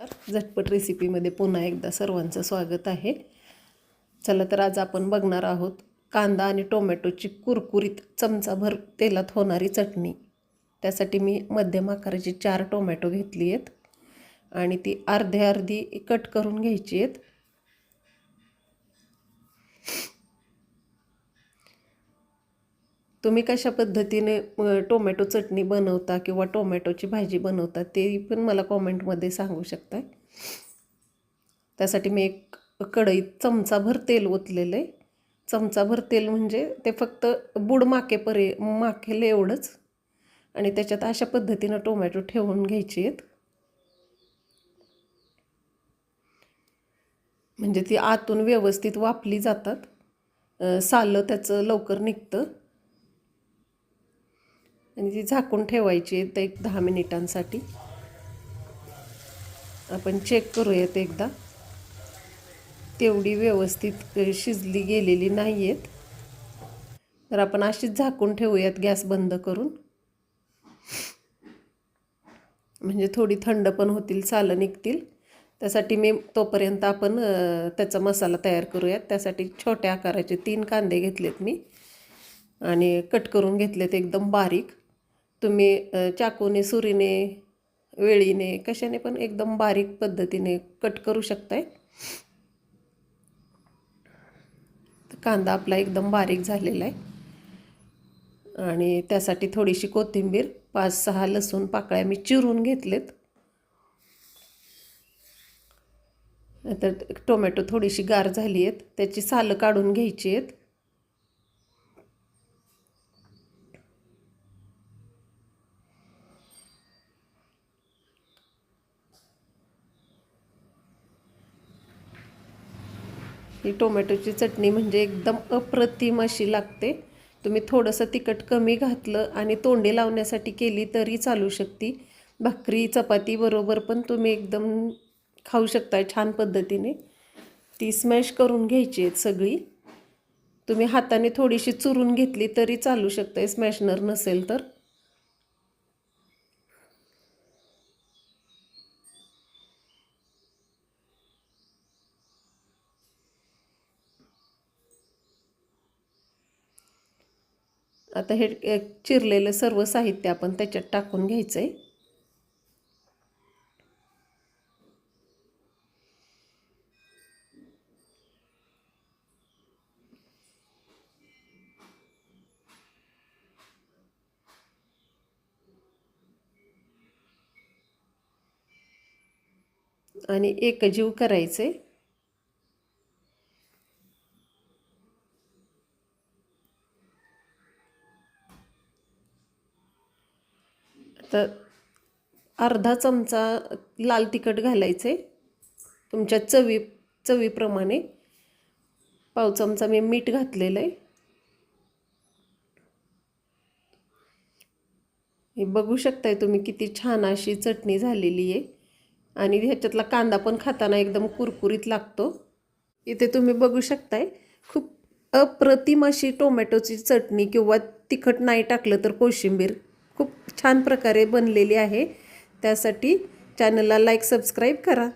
झटपट रेसिपीमध्ये पुन्हा एकदा सर्वांचं स्वागत आहे. चला तर आज आपण बघणार आहोत कांदा आणि टोमॅटोची कुरकुरीत चमचाभर तेलात होणारी चटणी. त्यासाठी मी मध्यम आकाराची चार टोमॅटो घेतली आहेत आणि ती अर्धे अर्धी कट करून घ्यायची आहेत. तुम्ही कशा पद्धतीने टोमॅटो चटणी बनवता किंवा टोमॅटोची भाजी बनवता ते पण मला कॉमेंटमध्ये सांगू शकता त्यासाठी मी एक कढईत चमचाभर तेल ओतलेलं आहे. चमचाभर तेल म्हणजे ते फक्त बुड माकेपरे माखेल एवढंच. आणि त्याच्यात अशा पद्धतीनं टोमॅटो ठेवून घ्यायचे आहेत. म्हणजे ती आतून व्यवस्थित वापली जातात. सालं त्याचं लवकर निघतं. आणि ती झाकून ठेवायची आहेत एक दहा मिनिटांसाठी. आपण चेक करूयात एकदा. तेवढी व्यवस्थित शिजली गेलेली नाही आहेत तर आपण अशीच झाकून ठेवूयात गॅस बंद करून. म्हणजे थोडी थंड पण होतील सालं निघतील. त्यासाठी मी तोपर्यंत आपण त्याचा मसाला तयार करूयात. त्यासाठी छोट्या आकाराचे तीन कांदे घेतलेत मी. आणि कट करून घेतलेत एकदम बारीक. तुम्ही चाकूने सुरीने वेळीने कशाने पण एकदम बारीक पद्धतीने कट करू शकताय. कांदा आपला एकदम बारीक झालेला आहे. आणि त्यासाठी थोडीशी कोथिंबीर पाच सहा लसूण पाकळ्या मी चिरून घेतलेत. तर टोमॅटो थोडीशी गार झाली आहेत. त्याची सालं काढून घ्यायची आहेत. ही टोमॅटोची चटणी म्हणजे एकदम अप्रतिम अशी लागते. तुम्ही थोडंसं तिखट कमी घातलं आणि तोंडी लावण्यासाठी केली तरी चालू शकते. भाकरी चपाती बरोबर पण तुम्ही एकदम खाऊ शकताय छान पद्धतीने. ती स्मॅश करून घ्यायची आहेत सगळी. तुम्ही हाताने थोडीशी चुरून घेतली तरी चालू शकताय स्मॅशनर नसेल तर. आता हे चिरलेलं सर्व साहित्य आपण त्याच्यात टाकून घ्यायचं आहे आणि एकजीव करायचे तर अर्धा चमचा लाल तिखट घालायचे तुमच्या चवी चवीप्रमाणे. पाव चमचा मी मीठ घातलेलं आहे हे बघू शकताय तुम्ही किती छान अशी चटणी झालेली आहे. आणि ह्याच्यातला कांदा पण खाताना एकदम कुरकुरीत लागतो. इथे तुम्ही बघू शकताय खूप अप्रतिम अशी टोमॅटोची चटणी किंवा तिखट नाही टाकलं तर कोशिंबीर खूप छान प्रकारे बनलेली आहे. त्यासाठी चॅनलला लाईक सबस्क्राईब करा.